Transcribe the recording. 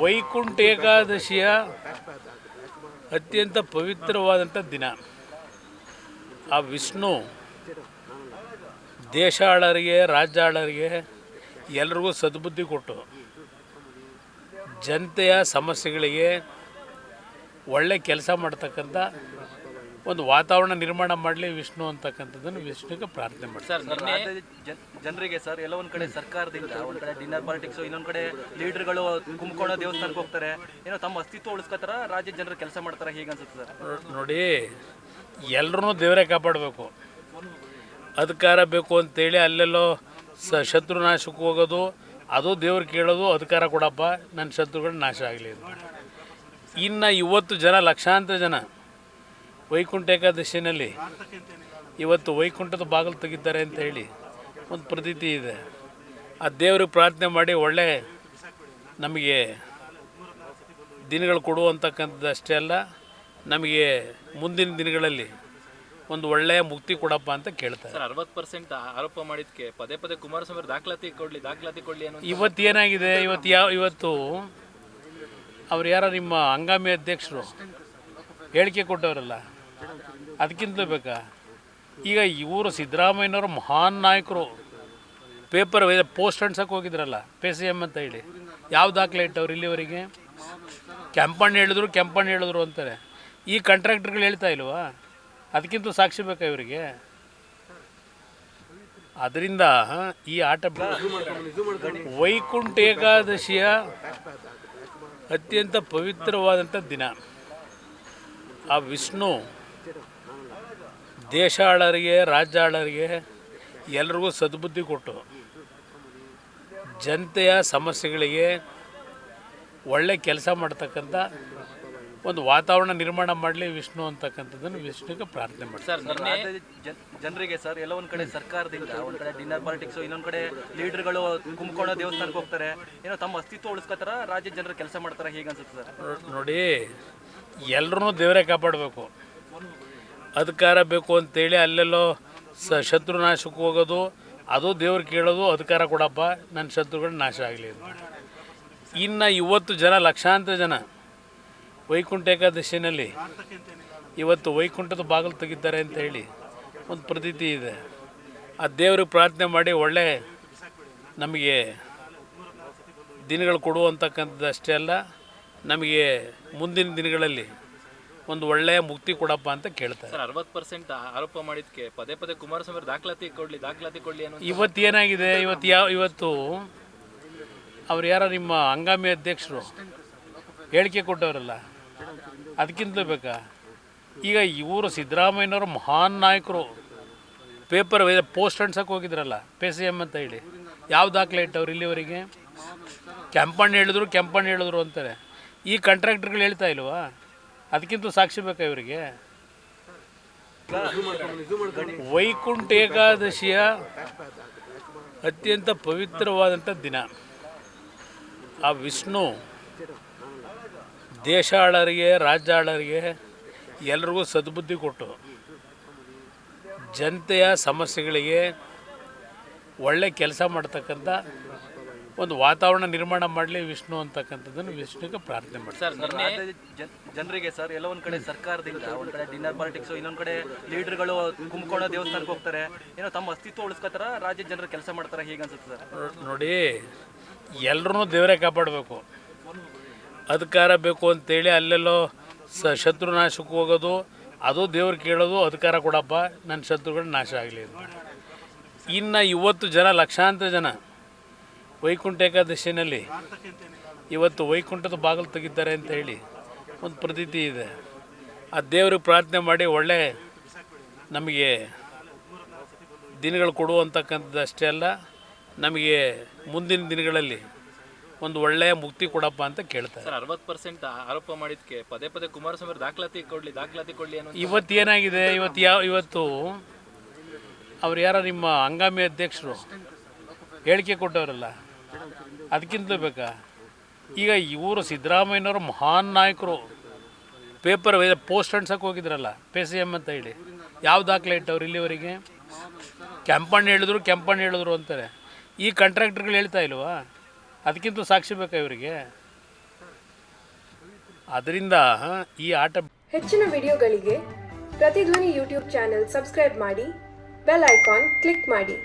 ವೈಕುಂಠ ಏಕಾದಶಿಯ ಅತ್ಯಂತ ಪವಿತ್ರವಾದಂಥ ದಿನ. ಆ ವಿಷ್ಣು ದೇಶ ಆಳರಿಗೆ ರಾಜ್ಯ ಆಳರಿಗೆ ಎಲ್ರಿಗೂ ಸದ್ಬುದ್ಧಿ ಕೊಟ್ಟು ಜನತೆಯ ಸಮಸ್ಯೆಗಳಿಗೆ ಒಳ್ಳೆ ಕೆಲಸ ಮಾಡ್ತಕ್ಕಂಥ ಒಂದು ವಾತಾವರಣ ನಿರ್ಮಾಣ ಮಾಡಲಿ ವಿಷ್ಣು ಅಂತಕ್ಕಂಥದ್ದನ್ನು ವಿಷ್ಣುಗೆ ಪ್ರಾರ್ಥನೆ ಮಾಡ್ತಾರೆ ಸರ್ ನಿನ್ನೆ ಜನರಿಗೆ ಸರ್ ಎಲ್ಲ ಒಂದ್ ಕಡೆ ಸರ್ಕಾರದಿಂದ ಒಂದ್ ಕಡೆ ಡಿನ್ನರ್ ಪಾಲಿಟಿಕ್ಸ್ ಇನ್ನೊಂದು ಕಡೆ ಲೀಡರ್ಗಳು ಕುಂಭಕೋಣ ದೇವಸ್ಥಾನಕ್ಕೆ ಹೋಗ್ತಾರೆ. ಏನೋ ತಮ್ಮ ಅಸ್ತಿತ್ವ ಉಳಿಸ್ಕೋತಾರ ರಾಜ್ಯ ಜನರು ಕೆಲಸ ಮಾಡ್ತಾರೆ ಹೀಗೆ ಅನ್ಸುತ್ತೆ ಸರ್. ನೋಡಿ ಎಲ್ಲರೂ ದೇವರೇ ಕಾಪಾಡಬೇಕು. ಅಧಿಕಾರ ಬೇಕು ಅಂತೇಳಿ ಅಲ್ಲೆಲ್ಲೋ ಸ ಶತ್ರುನಾಶಕ್ಕೆ ಹೋಗೋದು ಅದು ದೇವ್ರು ಕೇಳೋದು ಅಧಿಕಾರ ಕೊಡಪ್ಪ ನನ್ನ ಶತ್ರುಗಳು ನಾಶ ಆಗಲಿ ಅಂತ. ಇನ್ನು ಇವತ್ತು ಜನ ಲಕ್ಷಾಂತರ ಜನ ವೈಕುಂಠ ಏಕಾದಶಿನಲ್ಲಿ ಇವತ್ತು ವೈಕುಂಠದ ಬಾಗಿಲು ತೆಗಿತಾರೆ ಅಂತ ಹೇಳಿ ಒಂದು ಪ್ರತೀತಿ ಇದೆ. ಆ ದೇವ್ರಿಗೆ ಪ್ರಾರ್ಥನೆ ಮಾಡಿ ಒಳ್ಳೆ ನಮಗೆ ದಿನಗಳು ಕೊಡುವಂತಕ್ಕಂಥದ್ದು ಅಷ್ಟೇ ಅಲ್ಲ ನಮಗೆ ಮುಂದಿನ ದಿನಗಳಲ್ಲಿ ಒಂದು ಒಳ್ಳೆಯ ಮುಕ್ತಿ ಕೊಡಪ್ಪ ಅಂತ ಕೇಳ್ತಾರೆ. ಸರ್ ಅರವತ್ತು ಪರ್ಸೆಂಟ್ ಆರೋಪ ಮಾಡಿದ್ಕೆ ಪದೇ ಪದೇ ಕುಮಾರಸ್ವಾಮಿ ದಾಖಲಾತಿ ಕೊಡಲಿ ದಾಖಲಾತಿ ಕೊಡಲಿ ಅನ್ನೋ ಇವತ್ತು ಏನಾಗಿದೆ? ಇವತ್ತು ಯಾವ ಇವತ್ತು ಅವ್ರು ಯಾರೋ ನಿಮ್ಮ ಹಂಗಾಮಿ ಅಧ್ಯಕ್ಷರು ಹೇಳಿಕೆ ಕೊಟ್ಟವರಲ್ಲ ಅದಕ್ಕಿಂತಲೂ ಬೇಕಾ? ಈಗ ಇವರು ಸಿದ್ದರಾಮಯ್ಯನವರು ಮಹಾನ್ ನಾಯಕರು. ಪೇಪರ್ ಪೋಸ್ಟ್ ಅಂಡ್ಸಕ್ಕೆ ಹೋಗಿದ್ರಲ್ಲ ಪೇ ಸಿ ಎಂ ಅಂತ ಹೇಳಿ. ಯಾವ ದಾಖಲೆ ಇಟ್ಟವ್ರು ಇಲ್ಲಿವರೆಗೆ? ಕೆಂಪಣ್ಣ ಹೇಳಿದ್ರು ಕೆಂಪಣ್ಣ ಹೇಳಿದ್ರು ಅಂತಾರೆ. ಈ ಕಾಂಟ್ರಾಕ್ಟರ್ಗಳು ಹೇಳ್ತಾ ಇಲ್ವಾ? ಅದಕ್ಕಿಂತ ಸಾಕ್ಷಿ ಬೇಕಾ ಇವರಿಗೆ? ಅದರಿಂದ ಈ ಆಟ ವೈಕುಂಠ ಏಕಾದಶಿಯ ಅತ್ಯಂತ ಪವಿತ್ರವಾದಂಥ ದಿನ. ಆ ವಿಷ್ಣು ದೇಶ ಆಳರಿಗೆ ರಾಜ್ಯ ಆಳರಿಗೆ ಎಲ್ರಿಗೂ ಸದ್ಬುದ್ಧಿ ಕೊಟ್ಟು ಜನತೆಯ ಸಮಸ್ಯೆಗಳಿಗೆ ಒಳ್ಳೆ ಕೆಲಸ ಮಾಡ್ತಕ್ಕಂಥ ಒಂದು ವಾತಾವರಣ ನಿರ್ಮಾಣ ಮಾಡಲಿ ವಿಷ್ಣು ಅಂತಕ್ಕಂಥದ್ದನ್ನು ವಿಷ್ಣುಗೆ ಪ್ರಾರ್ಥನೆ ಮಾಡ್ತಾರೆ ಸರ್ ನಿನ್ನೆ ಜನರಿಗೆ ಸರ್ ಎಲ್ಲ ಒಂದು ಕಡೆ ಸರ್ಕಾರದಿಂದ ಒಂದು ಕಡೆ ಡಿನ್ನರ್ ಪಾಲಿಟಿಕ್ಸ್ ಇನ್ನೊಂದು ಕಡೆ ಲೀಡರ್ಗಳು ಕುಂಭಕೋಣ ದೇವಸ್ಥಾನಕ್ಕೆ ಹೋಗ್ತಾರೆ. ಏನೋ ತಮ್ಮ ಅಸ್ತಿತ್ವ ಉಳಿಸ್ಕೋತಾರ ರಾಜ್ಯ ಜನರು ಕೆಲಸ ಮಾಡ್ತಾರೆ ಹೇಗೆ ಅನ್ಸುತ್ತೆ ಸರ್? ನೋಡಿ ಎಲ್ಲರೂ ದೇವರೇ ಕಾಪಾಡಬೇಕು. ಅಧಿಕಾರ ಬೇಕು ಅಂತೇಳಿ ಅಲ್ಲೆಲ್ಲೋ ಸ ಶತ್ರು ನಾಶಕ್ಕೆ ಹೋಗೋದು, ಅದು ದೇವ್ರು ಕೇಳೋದು ಅಧಿಕಾರ ಕೊಡಪ್ಪ, ನನ್ನ ಶತ್ರುಗಳು ನಾಶ ಆಗಲಿ ಇನ್ನು ಇವತ್ತು ಜನ, ಲಕ್ಷಾಂತರ ಜನ ವೈಕುಂಠ ಏಕಾದಶಿನಲ್ಲಿ ಇವತ್ತು ವೈಕುಂಠದ ಬಾಗಿಲು ತೆಗಿತಾರೆ ಅಂತ ಹೇಳಿ ಒಂದು ಪ್ರತೀತಿ ಇದೆ. ಆ ದೇವ್ರಿಗೆ ಪ್ರಾರ್ಥನೆ ಮಾಡಿ ಒಳ್ಳೆ ನಮಗೆ ದಿನಗಳು ಕೊಡುವಂತಕ್ಕಂಥದ್ದು ಅಷ್ಟೇ ಅಲ್ಲ, ನಮಗೆ ಮುಂದಿನ ದಿನಗಳಲ್ಲಿ ಒಂದು ಒಳ್ಳೆಯ ಮುಕ್ತಿ ಕೊಡಪ್ಪ ಅಂತ ಕೇಳ್ತಾರೆ. ಸರ್ ಅರವತ್ತು ಪರ್ಸೆಂಟ್ ಆರೋಪ ಮಾಡಿದ್ಕೆ ಪದೇ ಪದೇ ಕುಮಾರಸ್ವಾಮಿ ಅವ್ರು ದಾಖಲಾತಿ ಕೊಡ್ಲಿ ದಾಖಲಾತಿ ಕೊಡ್ಲಿ ಅನ್ನೋ ಇವತ್ತು ಏನಾಗಿದೆ? ಇವತ್ತು ಯಾವ ಇವತ್ತು ಅವ್ರು ಯಾರೋ ನಿಮ್ಮ ಹಂಗಾಮಿ ಅಧ್ಯಕ್ಷರು ಹೇಳಿಕೆ ಕೊಟ್ಟವರಲ್ಲ ಅದಕ್ಕಿಂತಲೂ ಬೇಕಾ? ಈಗ ಇವರು ಸಿದ್ದರಾಮಯ್ಯನವರು ಮಹಾನ್ ನಾಯಕರು. ಪೇಪರ್ ಪೋಸ್ಟ್ ಅಂಡ್ಸಕ್ಕೆ ಹೋಗಿದ್ರಲ್ಲ ಪೇ ಸಿ ಎಂ ಅಂತ ಹೇಳಿ. ಯಾವ ದಾಖಲೆ ಇಟ್ಟವ್ರು ಇಲ್ಲಿವರೆಗೆ? ಕೆಂಪಣ್ಣ ಹೇಳಿದ್ರು ಕೆಂಪಣ್ಣ ಹೇಳಿದ್ರು ಅಂತಾರೆ. ಈ ಕಾಂಟ್ರಾಕ್ಟರ್ಗಳು ಹೇಳ್ತಾ ಇಲ್ವಾ? ಅದಕ್ಕಿಂತ ಸಾಕ್ಷಿ ಬೇಕಾ ಇವರಿಗೆ. ವೈಕುಂಠ ಏಕಾದಶಿಯ ಅತ್ಯಂತ ಪವಿತ್ರವಾದಂಥ ದಿನ. ಆ ವಿಷ್ಣು ದೇಶಾಳರಿಗೆ ರಾಜ್ಯ ಆಳರಿಗೆ ಎಲ್ರಿಗೂ ಸದ್ಬುದ್ಧಿ ಕೊಟ್ಟು ಜನತೆಯ ಸಮಸ್ಯೆಗಳಿಗೆ ಒಳ್ಳೆ ಕೆಲಸ ಮಾಡ್ತಕ್ಕಂಥ ಒಂದು ವಾತಾವರಣ ನಿರ್ಮಾಣ ಮಾಡಲಿ ವಿಷ್ಣು ಅಂತಕ್ಕಂಥದ್ದನ್ನು ವಿಷ್ಣುಗೆ ಪ್ರಾರ್ಥನೆ ಮಾಡ್ತಾರೆ ಸರ್ ನಿನ್ನೆ ಜನರಿಗೆ ಸರ್ ಎಲ್ಲ ಒಂದ್ ಕಡೆ ಸರ್ಕಾರದಿಂದ ಒಂದ್ ಕಡೆ ಡಿನ್ನರ್ ಪಾಲಿಟಿಕ್ಸ್ ಇನ್ನೊಂದ್ ಕಡೆ ಲೀಡರ್ಗಳು ಕುಂಭಕೋಣ ದೇವಸ್ಥಾನಕ್ಕೆ ಹೋಗ್ತಾರೆ. ಏನೋ ತಮ್ಮ ಅಸ್ತಿತ್ವ ಉಳಿಸ್ಕೋತಾರ ರಾಜ್ಯ ಜನರು ಕೆಲಸ ಮಾಡ್ತಾರ ಹೀಗೆ ಅನ್ಸುತ್ತೆ ಸರ್? ನೋಡಿ ಎಲ್ಲರೂ ದೇವರೇ ಕಾಪಾಡಬೇಕು. ಅಧಿಕಾರ ಬೇಕು ಅಂತೇಳಿ ಅಲ್ಲೆಲ್ಲೋ ಸ ಶತ್ರುನಾಶಕ್ಕೆ ಹೋಗೋದು ಅದು ದೇವ್ರು ಕೇಳೋದು ಅಧಿಕಾರ ಕೊಡಪ್ಪ ನನ್ನ ಶತ್ರುಗಳು ನಾಶ ಆಗಲಿ ಅಂತ. ಇನ್ನು ಇವತ್ತು ಜನ ಲಕ್ಷಾಂತರ ಜನ ವೈಕುಂಠ ಏಕಾದಶಿನಲ್ಲಿ ಇವತ್ತು ವೈಕುಂಠದ ಬಾಗಿಲು ತೆಗಿತಾರೆ ಅಂತ ಹೇಳಿ ಒಂದು ಪ್ರತೀತಿ ಇದೆ. ಆ ದೇವರು ಪ್ರಾರ್ಥನೆ ಮಾಡಿ ಒಳ್ಳೆ ನಮಗೆ ದಿನಗಳು ಕೊಡುವಂತಕ್ಕಂಥದ್ದು ಅಷ್ಟೇ ಅಲ್ಲ ನಮಗೆ ಮುಂದಿನ ದಿನಗಳಲ್ಲಿ ಒಂದು ಒಳ್ಳೆಯ ಮುಕ್ತಿ ಕೊಡಪ್ಪ ಅಂತ ಕೇಳ್ತಾರೆ. ಅರವತ್ತು ಪರ್ಸೆಂಟ್ ಆರೋಪ ಮಾಡಿದ್ಕೆ ಪದೇ ಪದೇ ಕುಮಾರಸ್ವಾಮಿ ದಾಖಲಾತಿ ಕೊಡಲಿ ದಾಖಲಾತಿ ಕೊಡಲಿ ಅನ್ನೋ ಇವತ್ತು ಏನಾಗಿದೆ? ಇವತ್ತು ಯಾವ ಇವತ್ತು ಅವ್ರು ಯಾರೋ ನಿಮ್ಮ ಹಂಗಾಮಿ ಅಧ್ಯಕ್ಷರು ಹೇಳಿಕೆ ಕೊಟ್ಟವರಲ್ಲ? ಅದಕ್ಕಿಂತಲೂ ಬೇಕಾ? ಈಗ ಇವರು ಸಿದ್ದರಾಮಯ್ಯನವರು ಮಹಾನ್ ನಾಯಕರು. ಪೇಪರ್ ಪೋಸ್ಟ್ ಅಂಡ್ಸಕ್ಕೆ ಹೋಗಿದ್ರಲ್ಲ ಪೇ ಸಿ ಎಂ ಅಂತ ಹೇಳಿ. ಯಾವ ದಾಖಲೆ ಇಟ್ಟವ್ರು ಇಲ್ಲಿವರೆಗೆ? ಕೆಂಪಣ್ಣ ಹೇಳಿದ್ರು ಕೆಂಪಣ್ಣ ಹೇಳಿದ್ರು ಅಂತಾರೆ. ಈ ಕಾಂಟ್ರಾಕ್ಟರ್ಗಳು ಹೇಳ್ತಾ ಇಲ್ವಾ? ಅದಕ್ಕಿಂತ ಸಾಕ್ಷಿ ಬೇಕಾ ಇವರಿಗೆ? ಅದರಿಂದ ಈ ಆಟ ಹೆಚ್ಚಿನ ವಿಡಿಯೋಗಳಿಗೆ ಪ್ರತಿಧ್ವನಿ ಯೂಟ್ಯೂಬ್ ಚಾನೆಲ್ ಸಬ್ಸ್ಕ್ರೈಬ್ ಮಾಡಿ, ಬೆಲ್ ಐಕಾನ್ ಕ್ಲಿಕ್ ಮಾಡಿ.